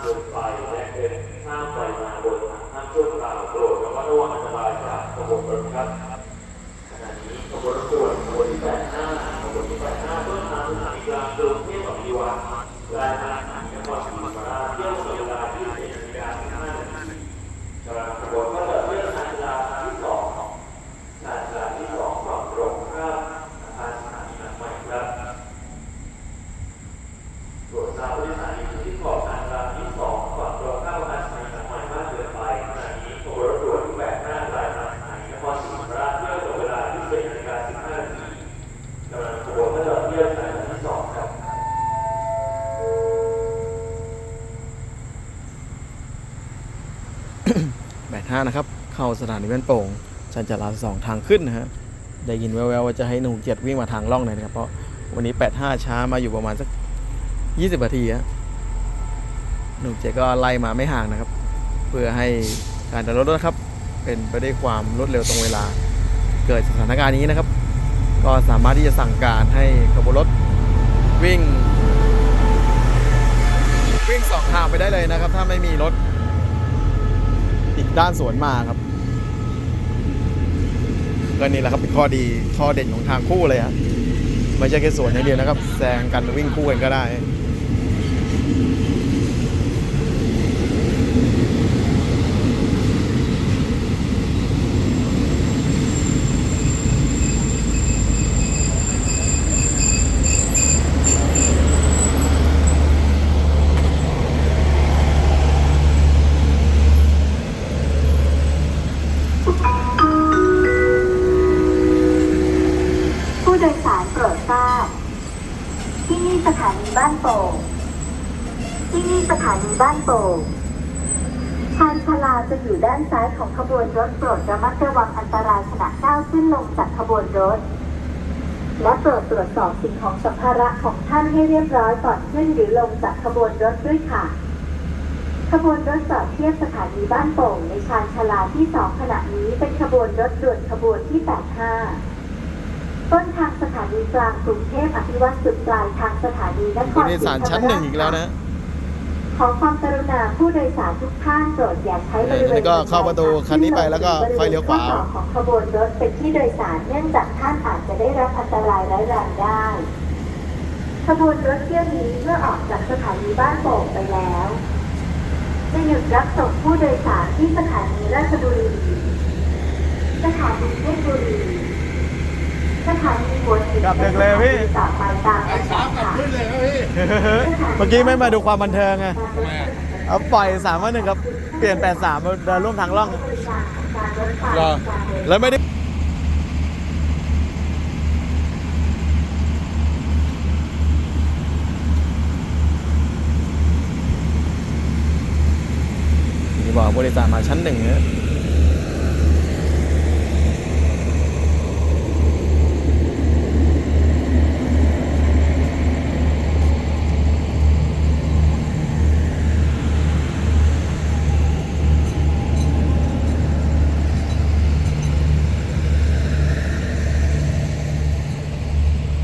เกินไปและเป็นห้ามไปมาบนทางห้ามช่วงกลางโปรดระมัดระวังอันตรายจากขบวนรถครับขณะนี้ขบวนรถด่วนขบวนที่85ขบวนที่85เพื่อทางสถานีกลางกรุงเทพอภิวัตรรายงานสถานีนครศรีธรรมราชเที่ยวเวลา21นาฬิกา15นาทีกำลังขบวนก็จะเที่ยวสถานีกลางที่สองสถานีกลางที่สองฝั่งตรงข้ามอาคารสถานีนัดใหม่ครับ ตรวจทราบผู้โดยสารที่ที่ขอบทางรางที่สองฝั่งตรงข้ามอาคารสถานีน้ำมันมากเกินไปขณะนี้ขบวนรถด่วนที่แปดหน้ารายทางสถานีนครศรีธรรมราชเที่ยวตรงเวลาที่เป็นนาฬิกา15นาทีกำลังขบวนก็จะเที่ยวสายที่สองครับ แปดห้านะครับ เข้าสถานีแม่นโป่งชันจราสองทางขึ้นนะฮะได้ยินแววๆว่าจะให้หนุ่มเจ็ดวิ่งมาทางล่องหน่อยนะครับ เพราะวันนี้แปดห้าช้ามาอยู่ประมาณสักยี่สิบนาทีฮะหนุ่มเจ็ดก็ไล่มาไม่ห่างนะครับ เพื่อให้การเดินรถนะครับ เป็นไปได้วยความรวดเร็วตรงเวลา เกิดสถานการณ์นี้นะครับ ก็สามารถที่จะสั่งการให้ขบวนรถวิ่ง วิ่งสองทางไปได้เลยนะครับ ถ้าไม่มีรถ ด้านสวนมาครับก็นี่แหละครับเป็นข้อดีข้อเด่นของทางคู่เลยครับไม่ใช่แค่สวนอย่างเดียวนะครับ แซงกันวิ่งคู่กันก็ได้ ผู้โดยสารโปรดทราบ ที่นี่สถานีบ้านโป่งที่นี่สถานีบ้านโป่งชานชาลาจะอยู่ด้านซ้ายของขบวนรถโปรดระมัดระวังอันตรายขณะก้าวขึ้นลงจากขบวนรถ และโปรดตรวจสอบสิ่งของสัมภาระของท่านให้เรียบร้อยก่อนขึ้นหรือลงจากขบวนรถด้วยค่ะ ขบวนรถจอดเทียบสถานีบ้านโป่งในชานชาลาที่สองขณะนี้เป็นขบวนรถด่วนขบวนที่ 85 ต้นทางสถาน กลางกรุงเทพอภิวัตรจุดปลายทางสถานีนคผู้รโดยสารชั้นหนึ่งอีกแล้วนะขอความกรุณาผู้โดยสารทุกท่านโปรดอย่าใช้บริเวแล้ณวก็เข้าประตูคันนี้ไปแล้วก็ค่อยเลี้ยวขวาบริเณข้อต่อของขบวนรถเป็นที่โดยสารเนื่องจากท่านอาจจะได้รับอันตรายร้ายแรงได้ ขบวนรถเที่ยวนี้เมื่อออกจากสถานีบ้านโป่งไปแล้ว จะหยุดรับส่งผู้โดยสารที่สถานีราชบุรี สถานีเพชรบุรี สถานีหัวหิน ก ลับดึกเลยพี่ต่อไปตามลำดับค่เมื่อกี้ไม่มาดูความบันเทิงไงเอาปล่อยสามวันหนึ่งครับเปลี่ยนแปดสามเดินร่วมทางล่องรอแล้วไม่ได้นี่บอกบริษัทมาชั้นหนึ่งเนะ